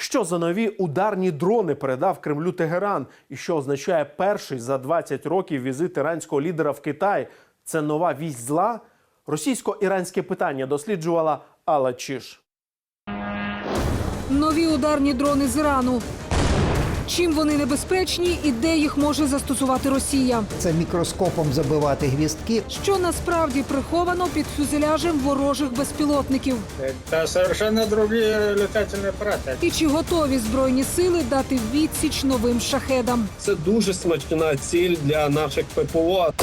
Що за нові ударні дрони передав Кремлю Тегеран, і що означає перший за 20 років візит іранського лідера в Китай? Це нова вість зла? Російсько-іранське питання досліджувала Алла Чиш. Нові ударні дрони з Ірану. Чим вони небезпечні і де їх може застосувати Росія? Це мікроскопом забивати гвіздки. Що насправді приховано під фюзеляжем ворожих безпілотників? Это совершенно другие летательные аппараты. І чи готові збройні сили дати відсіч новим шахедам? Це дуже смачна ціль для наших ППО.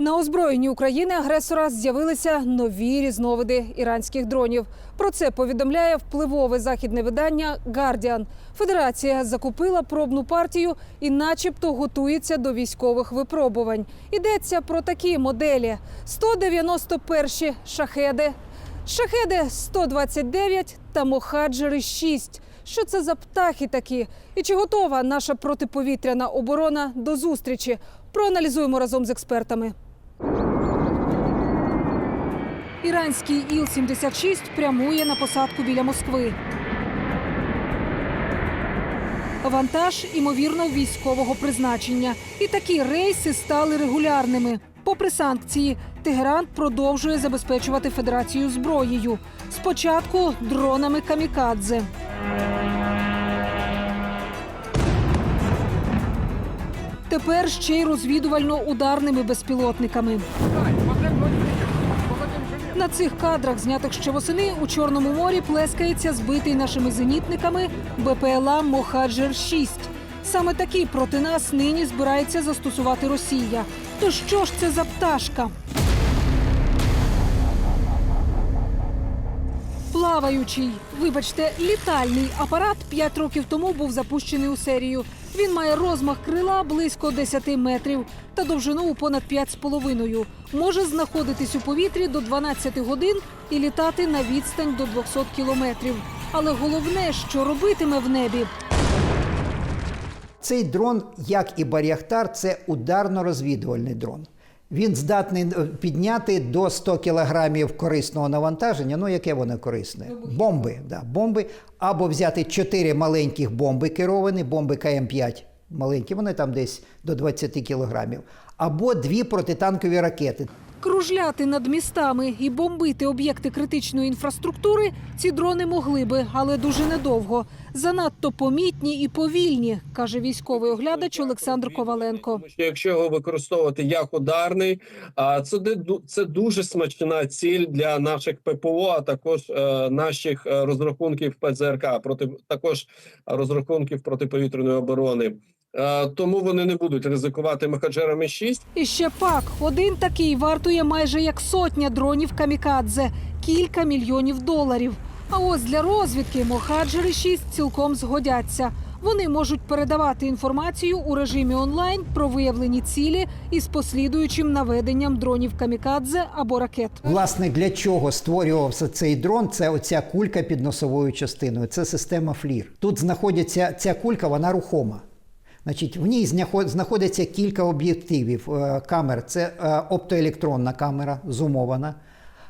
На озброєнні України агресора з'явилися нові різновиди іранських дронів. Про це повідомляє впливове західне видання Guardian. Федерація закупила пробну партію і, начебто, готується до військових випробувань. Йдеться про такі моделі: 191 шахеди, шахеди 129 та мохаджери 6. Що це за птахи такі? І чи готова наша протиповітряна оборона до зустрічі? Проаналізуємо разом з експертами. Іранський Іл-76 прямує на посадку біля Москви. Вантаж, імовірно, військового призначення. І такі рейси стали регулярними. Попри санкції, Тегеран продовжує забезпечувати федерацію зброєю. Спочатку дронами камікадзе. Тепер ще й розвідувально-ударними безпілотниками. Цих кадрах, знятих ще восени, у Чорному морі плескається збитий нашими зенітниками БПЛА Мохаджер 6 Саме такі проти нас нині збирається застосувати Росія. То що ж це за пташка? Плаваючий, вибачте, літальний апарат 5 років тому був запущений у серію. Він має розмах крила близько 10 метрів та довжину у понад 5,5. Може знаходитись у повітрі до 12 годин і літати на відстань до 200 кілометрів. Але головне, що робитиме в небі. Цей дрон, як і Бар'яхтар, це ударно-розвідувальний дрон. Він здатний е, підняти до 100 кілограмів корисного навантаження. Ну, яке воно корисне? Бомби. Да, бомби. Або взяти 4 маленьких бомби керовані, бомби КМ-5 маленькі, вони там десь до 20 кілограмів. Або дві протитанкові ракети. Кружляти над містами і бомбити об'єкти критичної інфраструктури ці дрони могли би, але дуже недовго. Занадто помітні і повільні, каже військовий оглядач Олександр Коваленко. Що якщо його використовувати як ударний, а це це дуже смачна ціль для наших ППО, а також е, наших е, розрахунків ПЗРК, проти також розрахунків протиповітряної оборони. Е, Тому вони не будуть ризикувати мехаджерами 6 І ще пак, один такий вартує майже як сотня дронів камікадзе, кілька мільйонів доларів. А ось для розвідки Мохаджери 6 цілком згодяться. Вони можуть передавати інформацію у режимі онлайн про виявлені цілі із послідуючим наведенням дронів камікадзе або ракет. Власне, для чого створювався цей дрон? Це оця кулька під носовою частиною. Це система флір. Тут знаходиться ця кулька, вона рухома. Значить, в ній знаходиться кілька об'єктивів е, камер. Це е, оптоелектронна камера, зумована.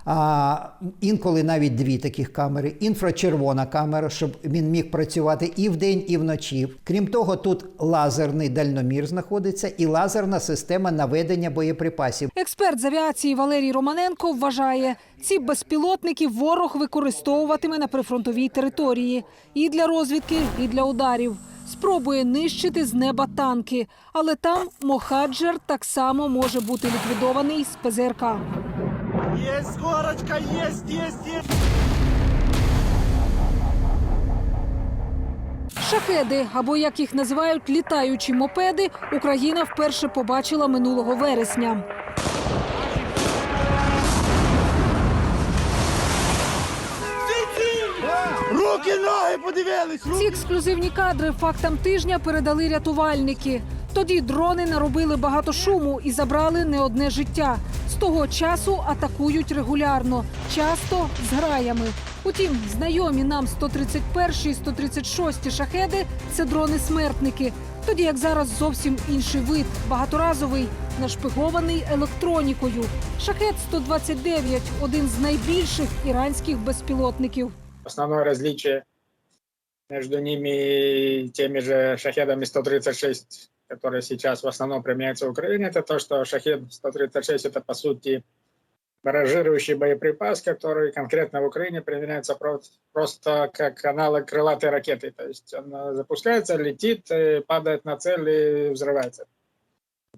А, інколи навіть дві таких камери, інфрачервона камера, щоб він міг працювати і вдень, і вночі. Крім того, тут лазерний дальномір знаходиться і лазерна система наведення боєприпасів. Експерт з авіації Валерій Романенко вважає, ці безпілотники ворог використовуватиме на прифронтовій території і для розвідки, і для ударів. Спробує нищити з неба танки, але там Мохаджер так само може бути ліквідований з ПЗРК. Есть горочка, есть, есть, есть. Шахеди, або як їх називають літаючі мопеди, Україна вперше побачила минулого вересня. Руки, ноги подивились. Ці ексклюзивні кадри фактам тижня передали рятувальники. Тоді дрони наробили багато шуму і забрали не одне життя. З того часу атакують регулярно, часто з граями. Утім, знайомі нам 131 і 136 шахеди це дрони-смертники. Тоді як зараз зовсім інший вид, багаторазовий, нашпигований електронікою. Шахет 129 – один з найбільших іранських безпілотників. Основное различие между ними и теми же шахедами 136, которые сейчас в основном применяются в Украине, это то, что шахед 136 это по сути баражирующий боеприпас, который конкретно в Украине применяется про- просто как аналог крылатой ракеты. То есть он э, запускается, летит, э, падает на цель и взрывается.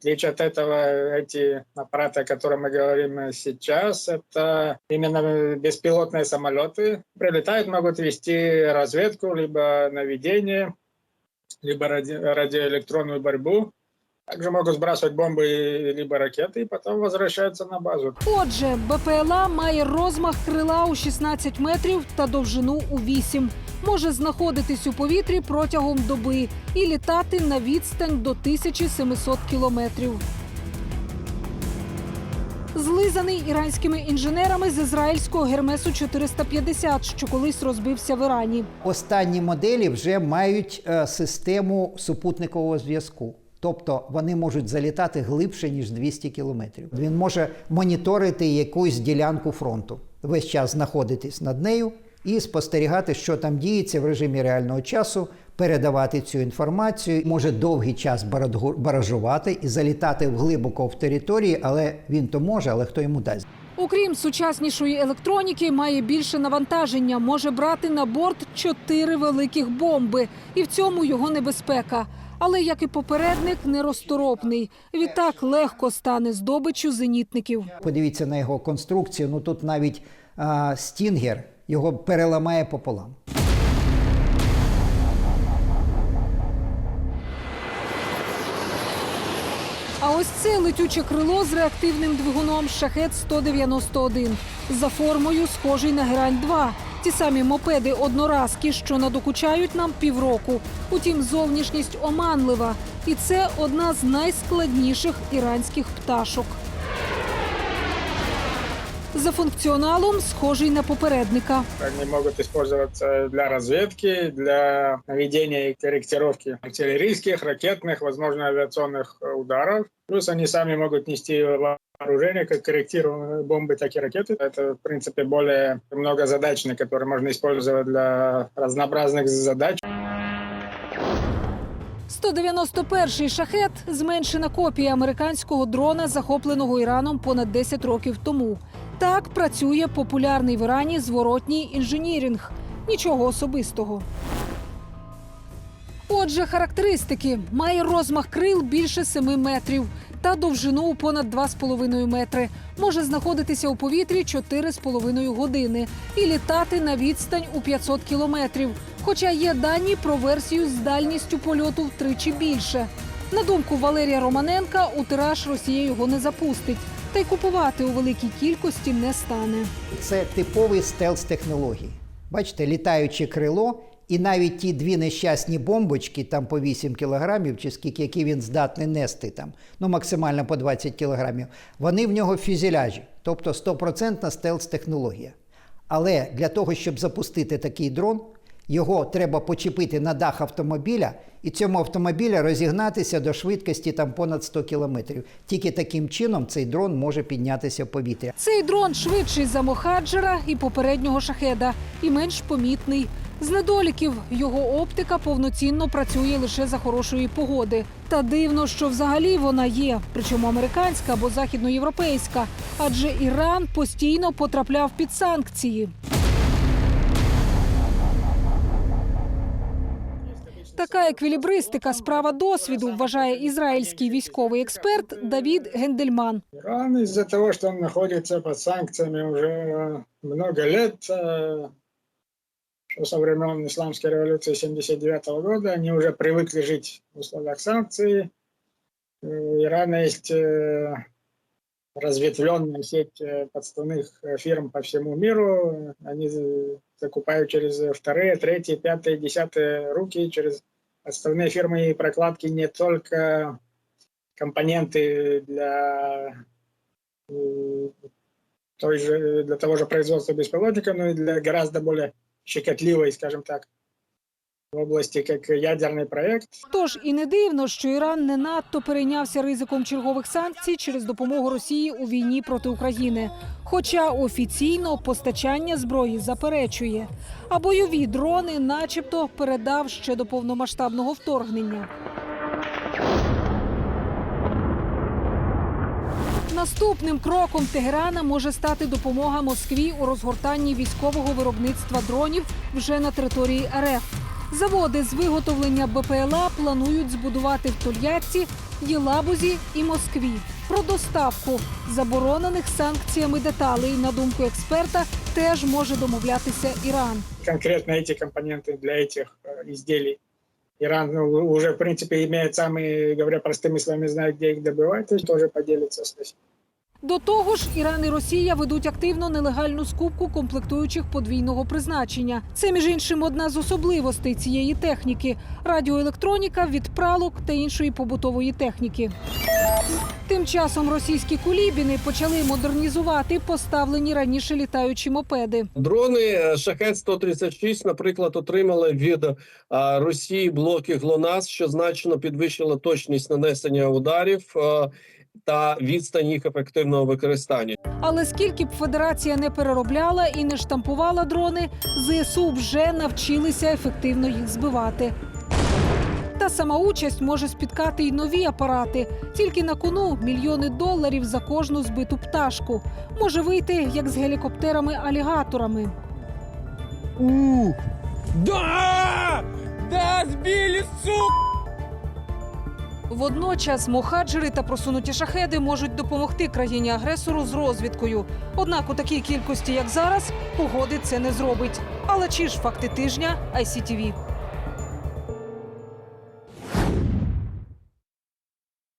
Отличие от этого, эти аппараты, о которых мы говорим сейчас, это именно беспилотные самолеты. Прилетают, могут вести разведку, либо наведение, либо ради- радиоэлектронную борьбу. Также могут сбрасывать бомбы либо ракеты и потом возвращаются на базу. Отже, БПЛА має розмах крила у 16 метрів та довжину у 8. Може знаходитись у повітрі протягом доби і літати на відстань до 1700 кілометрів. Злизаний іранськими інженерами з ізраїльського Гермесу 450, що колись розбився в Ірані. Останні моделі вже мають е, систему супутникового зв'язку. Тобто вони можуть залітати глибше, ніж 200 кілометрів. Він може моніторити якусь ділянку фронту, весь час знаходитись над нею і спостерігати, що там діється в режимі реального часу, передавати цю інформацію, може довгий час баражувати і залітати глибоко в території, але він то може, але хто йому дасть. Окрім сучаснішої електроніки, має більше навантаження, може брати на борт чотири великих бомби, і в цьому його небезпека. Але як і попередник, нерозторопний. Відтак легко стане здобиччю зенітників. Подивіться на його конструкцію. Ну тут навіть а, стінгер його переламає пополам. А ось це летюче крило з реактивним двигуном шахет 191 за формою схожий на герань 2 Ті самі мопеди одноразки, що надокучають нам півроку. Утім, зовнішність оманлива, і це одна з найскладніших іранських пташок. За функціоналом схожий на попередника. Они могут использоваться для разведки, для наведения и корректировки артиллерийских, ракетных, возможно, авиационных э, ударов. Плюс они сами могут нести вооружение, как корректируемые бомбы, так и ракеты. Это, в принципе, более многозадачный, который можно использовать для разнообразных задач. 191-й шахет зменшена копія американського дрона, захопленого Іраном понад 10 років тому. Так працює популярний в Ірані зворотній інженірінг. Нічого особистого. Отже, характеристики має розмах крил більше 7 метрів та довжину у понад 2,5 метри. Може знаходитися у повітрі 4,5 години і літати на відстань у 500 кілометрів. Хоча є дані про версію з дальністю польоту втричі більше. На думку Валерія Романенка, у тираж Росія його не запустить, та й купувати у великій кількості не стане. Це типовий стелс технології. Бачите, літаюче крило, і навіть ті дві нещасні бомбочки, там по 8 кілограмів, чи скільки які він здатний нести там, ну максимально по 20 кілограмів, вони в нього в фюзеляжі, тобто стопроцентна стелс технологія. Але для того, щоб запустити такий дрон, його треба почепити на дах автомобіля і цьому автомобіля розігнатися до швидкості там понад 100 кілометрів. Тільки таким чином цей дрон може піднятися в повітря. Цей дрон швидший за Мохаджера і попереднього шахеда, і менш помітний. З недоліків його оптика повноцінно працює лише за хорошої погоди. Та дивно, що взагалі вона є, причому американська або західноєвропейська, адже Іран постійно потрапляв під санкції. Така еквілібристика справа досвіду, вважає ізраїльський військовий експерт Давід Гендельман. Иран из-за того, находится под санкциями уже э, много лет, э, что со времен исламской революции 79 года, они уже привыкли жить в условиях санкций. У Ирана есть э, разветвленная сеть э, подставных э, фирм по всему миру. Они э, закупают через вторые, третьи, пятые, десятые руки, через подставные фирмы и прокладки не только компоненты для э, той же, для того же производства беспилотника, но и для гораздо более щекотливой, скажем так, в області як ядерний проект. Тож і не дивно, що Іран не надто перейнявся ризиком чергових санкцій через допомогу Росії у війні проти України. Хоча офіційно постачання зброї заперечує, а бойові дрони, начебто, передав ще до повномасштабного вторгнення. Наступним кроком Тегерана може стати допомога Москві у розгортанні військового виробництва дронів вже на території РФ. Заводи з виготовлення БПЛА планують збудувати в Тольятті, Єлабузі і Москві. Про доставку заборонених санкціями деталей, на думку експерта, теж може домовлятися Іран. Конкретно эти компоненты для этих э, изделий Иран ну, уже, в принципе, имеет самые, говоря простыми словами, знает, где их добывать, и тоже поделится с Россией. до того ж, Іран і Росія ведуть активно нелегальну скупку комплектуючих подвійного призначення. Це між іншим одна з особливостей цієї техніки: радіоелектроніка, відпралок та іншої побутової техніки. Тим часом російські кулібіни почали модернізувати поставлені раніше літаючі мопеди. Дрони Шахет 136 наприклад, отримали від Росії блоки ГЛОНАСС, що значно підвищило точність нанесення ударів а, та відстань їх ефективного використання. Але скільки б федерація не переробляла і не штампувала дрони, ЗСУ вже навчилися ефективно їх збивати. Та сама участь може спіткати й нові апарати. Тільки на кону мільйони доларів за кожну збиту пташку. Може вийти як з гелікоптерами-алігаторами. Да! Да, сбили, сука! Водночас мохаджери та просунуті шахеди можуть допомогти країні-агресору з розвідкою. Однак у такій кількості, як зараз, погоди це не зробить. Але чи ж факти тижня ICTV.